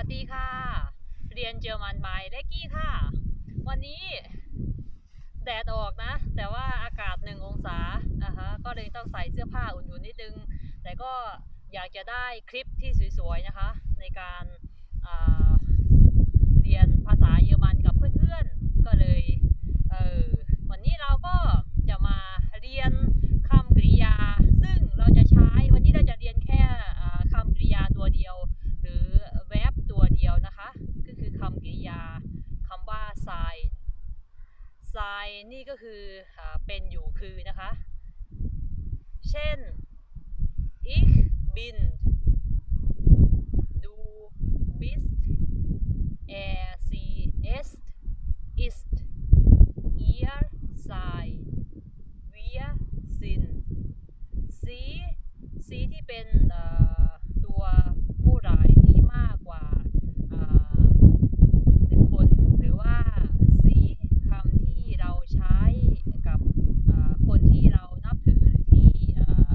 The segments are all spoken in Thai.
วัสดีค่ะ เรียนเจอรมันบายเลกกี้ค่ะ วันนี้แดดออกนะ แต่ว่าอากาศหนึ่งองศาอะฮะก็เลยต้องใส่เสื้อผ้าอุ่นๆนิดนึง แต่ก็อยากจะได้คลิปที่สวยๆนะคะ ในการอ่าเรียนภาษาเยอรมันกับเพื่อนๆ ก็เลยเออวันนี้เราก็จะมาเรียนคำกริยา ซึ่งเราจะใช้วันนี้เราจะเรียนแค่อ่าคำกริยาตัวเดียว หรือแวบตัวเดียวนะคะ ก็คือคำกริยาคำว่า sign sign นี่ก็คือเป็นอยู่คือนะคะ เช่น ich bin du bist er sie es ist ihr seid wir sind sie sie ที่เป็นเอ่อตัวผู้ร้ายที่มากกว่าอ่าหนึ่งคนหรือว่า sie คำที่เราใช้กับอ่าคนที่เรานับถือหรือที่อ่า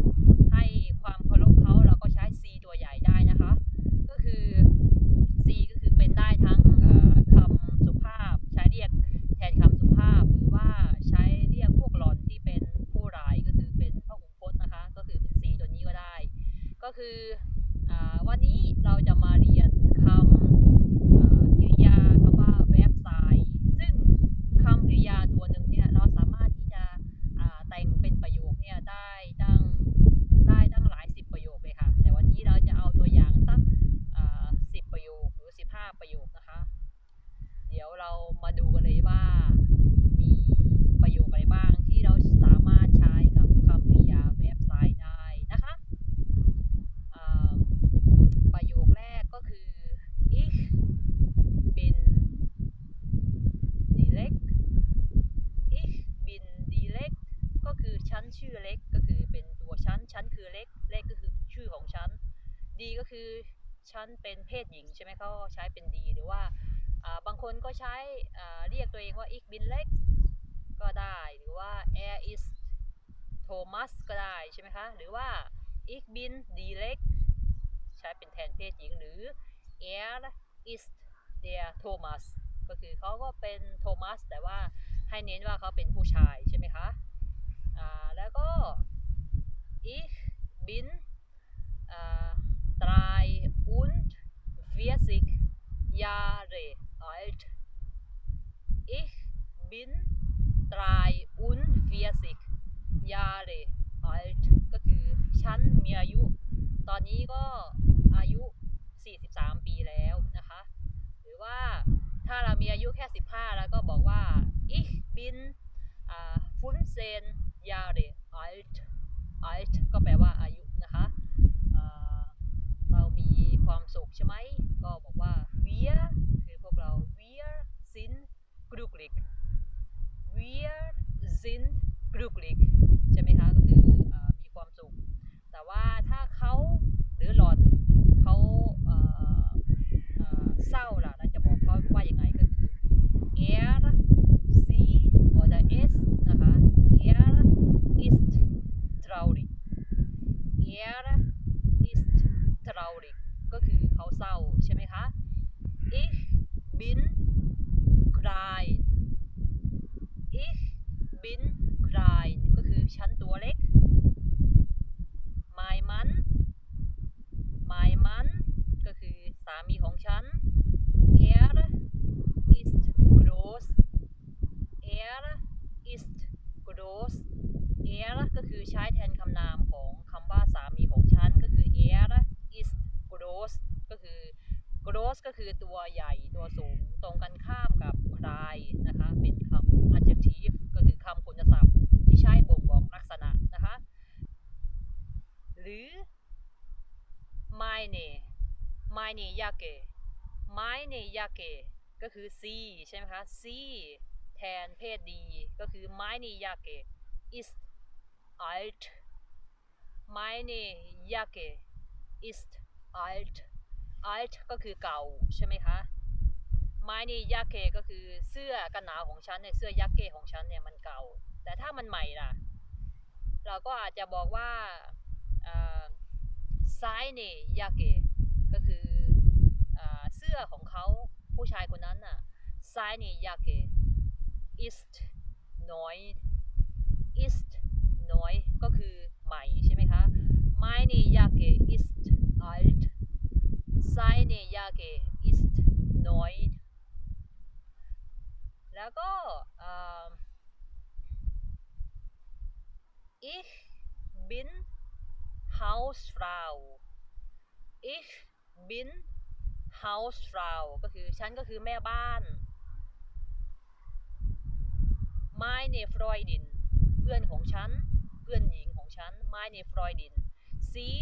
ให้ความเคารพเขาเราก็ใช้ sie ตัวใหญ่ได้นะคะ ก็คือ sie ก็คือเป็นได้ทั้งเอ่อคำสุภาพ ใช้เรียกแทนคำสุภาพ หรือว่าใช้เรียกพวกหลอนที่เป็นผู้ร้ายก็คือเป็นพระหุพจน์นะคะ ก็คือเป็น sie ตัวนี้ก็ได้ ก็คืออวันนี้เราจะมาเรียนคำอ่ากริยาคำว่า verb sign ซึ่งคำกริยาตัวหนึ่งเนี่ยเราสามารถที่จะอ่าแต่งเป็นประโยคเนี่ยได้ตั้งได้ตั้งหลายสิบประโยคเลยค่ะ แต่วันนี้เราจะเอาตัวอย่างสักสิบประโยคหรือสิบห้าประโยคนะคะ เดี๋ยวเรามาดูกันเลยว่ามีประโยคอะไรบ้างที่เราสามารถใช้กับคำกริยา verb sign ได้นะคะ อ่าประโยคแรกก็คือ ich bin direkt ich bin direkt ก็คือฉันชื่อเล็กก็คือ เป็นตัวฉัน ฉันคือเล็ก เล็กก็คือชื่อของฉัน ดีก็คือฉันเป็นเพศหญิงใช่ไหมเขาใช้เป็นดีหรือว่าบางคนก็ใช้เรียกตัวเองว่า ich bin leg ก็ได้หรือว่า er is Thomas ก็ได้ใช่ไหมคะหรือว่า ich bin direkt ใช้เป็นแทนเพศหญิงหรือ er ist der Thomas ก็คือเขาก็เป็นโทมัสแต่ว่าให้เน้นว่าเขาเป็นผู้ชายใช่ไหมคะ ich bin อ่า drei und vierzig Jahre alt ich bin drei und vierzig Jahre alt ก็คือฉันมีอายุ ตอนนี้ก็อายุ 43 ปีแล้วนะคะ หรือว่าถ้าเรามีอายุแค่ 15 แล้วก็บอกว่า ich bin อ่า fünfzehn Jahre alt alt ก็แปลว่าอายุนะคะเรามีความสุขใช่ไหม ก็บอกว่า wir คือพวกเรา wir sind glücklich wir sind glücklich ใช่ไหมคะ ก็คืออามีความสุข แต่ว่าถ้าเขาหรือหล่อนเขาเอ่อเอ่อเศร้าล่ะเราจะบอกเขาว่ายังไงก็คือ er sie oder es นะคะ er ist traurig er ist traurig ก็คือเขาเศร้าใช่ไหมคะ ich bin klein ich bin klein ก็คือฉันตัวเล็ก my man my man ก็คือสามีของฉัน er ist groß er ist groß er ก็คือใช้แทนคำนามของคำว่าสามีของฉันก็คือ er ist groß ก็คือ gross ก็คือตัวใหญ่ตัวสูงตรงกันข้ามกับ klein นะคะเป็นคำ adjective ก็คือคำคุณศัพท์ที่ใช้บ่งบอกลักษณะนะคะ หรือ meine meine Jacke meine Jacke ก็คือ sie ใช่ไหมคะ sie แทนเพศดีก็คือ meine Jacke ist alt meine Jacke ist alt alt ก็คือเก่าใช่ไหมคะ meine Jacke ก็คือเสื้อกันหนาวของฉันเนี่ยเสื้อยักเกของฉันเนี่ยมันเก่า แต่ถ้ามันใหม่ล่ะ เราก็อาจจะบอกว่าอ่า seine Jacke ก็คือ สื้อของเขาผู้ชายคนนั้นน่ะ seine Jacke ist neu ist neu ก็คือใหม่ใช่ไหมคะ meine Jacke ist alt seine Jacke ist neu แล้วก็อ ich bin Hausfrau ich bin Hausfrau ก็คือฉันก็คือแม่บ้าน meine Freundin เพื่อนของฉัน เพื่อนหญิงของฉัน meine Freundin sie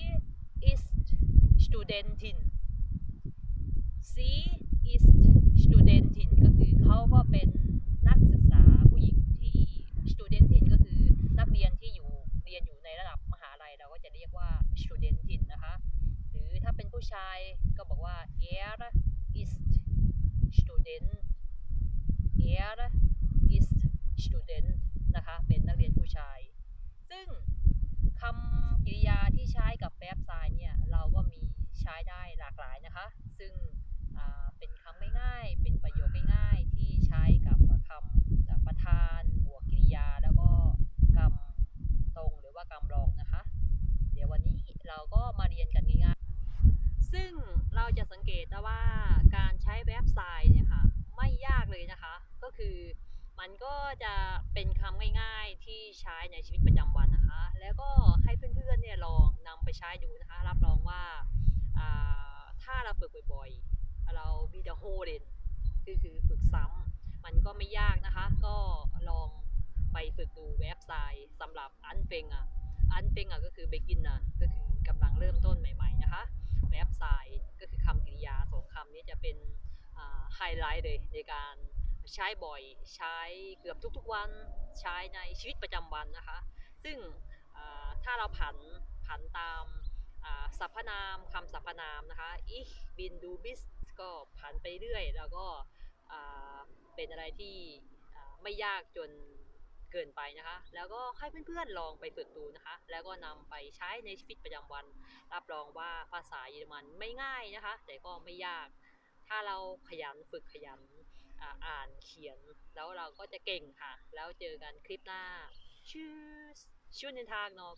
ist Studentin sie ist Studentin ก็คือเขาก็เป็นนักศึกษาผู้หญิงที่ Studentin ก็คือนักเรียนที่อยู่เรียนอยู่ในระดับมหาลัยเราก็จะเรียกว่า Studentin นะคะ หรือถ้าเป็นผู้ชายก็บอกว่า er ist Student er ist Student นะคะ เป็นนักเรียนผู้ชาย ซึ่ง คำกริยาที่ใช้กับแ e บไซน์เนี่ย เราก็มีใช้ได้หลากหลายนะคะ ซึ่งเป็นคำง่ายๆ เป็นประโยคง่ายๆ ที่ใช้กับคำอ่าประธานบวกกริยา แล้วก็กรรมตรงหรือว่ากรรมรองนะคะ เดี๋ยววันนี้เราก็มาเรียนกันง่ายๆ ซึ่งเราจะสังเกตได้ว่าการใช้เว็บไซต์เนี่ยค่ะ ไม่ยากเลยนะคะ ก็คือ มันก็จะเป็นคำง่ายๆที่ใช้ในชีวิตประจำวันนะคะ แล้วก็ให้เพื่อนๆเนี่ยลองนำไปใช้ดูนะคะ รับรองว่าถ้าเราฝึกบ่อยๆ เราบีดโฮเดนคือคือฝึกซ้ำมันก็ไม่ยากนะคะ ก็ลองไปฝึกดูเว็บไซต์สำหรับอันเฟงอะอันเฟงอะก็คือเบกินนะก็คือกำลังเริ่มต้นใหม่ๆนะคะเว็บไซต์ก็คือคำกริยาสองคำนี้จะเป็นไฮไลท์เลยในการ ใช้บ่อยใช้เกือบทุกๆวันใช้ในชีวิตประจำวันนะคะ ซึ่งถ้าเราผันผันตามสรรพนามคำสรรพนามนะคะ ich bin du bist ก็ผันไปเรื่อย แล้วก็เป็นอะไรที่ไม่ยากจนเกินไปนะคะ แล้วก็ให้เพื่อนๆลองไปฝึกดูนะคะ แล้วก็นำไปใช้ในชีวิตประจำวัน รับรองว่าภาษาเยอรมันไม่ง่ายนะคะ แต่ก็ไม่ยาก ถ้าเราขยันฝึกขยัน อ่าอ่านเขียน แล้วเราก็จะเก่งค่ะ แล้วเจอกันคลิปหน้าชื่อชื่อนินทางเนาะ